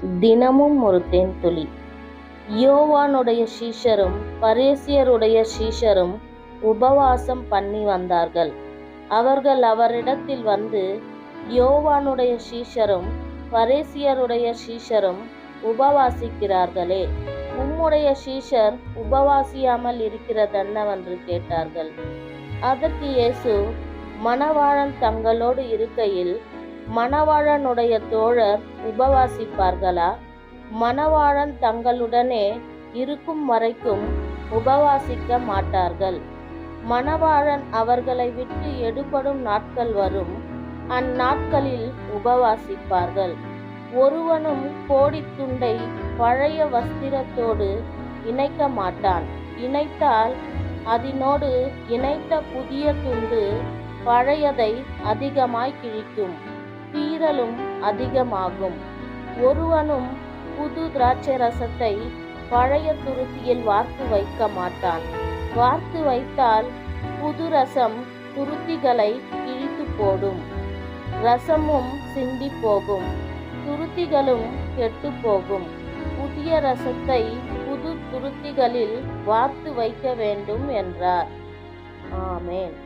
தினமும் ஒரு தேன்துளி யோவானுடைய சீஷரும் பரேசியருடைய சீஷரும் உபவாசம் பண்ணி வந்தார்கள். அவர்கள் அவரிடத்தில் வந்து யோவானுடைய சீஷரும் பரேசியருடைய சீஷரும் உபவாசிக்கிறார்களே. உம்முடைய சீஷர் உபவாசியாமல் இருக்கிறதென்னவென்று கேட்டார்கள். அதற்கு இயேசு மணவாழன் தங்களோடு இருக்கையில் மணவாழனுடைய தோழர் உபவாசிப்பார்களா? மணவாழன் தங்களுடனே இருக்கும் வரைக்கும் உபவாசிக்க மாட்டார்கள். மணவாழன் அவர்களை விட்டு எடுபடும் நாட்கள் வரும். அந்நாட்களில் உபவாசிப்பார்கள். ஒருவனும் கோடித்துண்டை பழைய வஸ்திரத்தோடு இணைக்க மாட்டான். இணைத்தால் அதனோடு இணைத்த புதிய துண்டு பழையதை அதிகமாய் கிழிக்கும். கீறலும் அதிகமாகும். ஒருவனும் புது திராட்சை ரசத்தை பழைய துருத்தியில் வார்த்து வைக்க மாட்டான். வார்த்து வைத்தால் புது ரசம் துருத்திகளை கிழித்து போடும். ரசமும் சிந்தி போகும். துருத்திகளும் கெட்டு போகும். புதிய ரசத்தை புது துருத்திகளில் வார்த்து வைக்க வேண்டும் என்றார். ஆமேன்.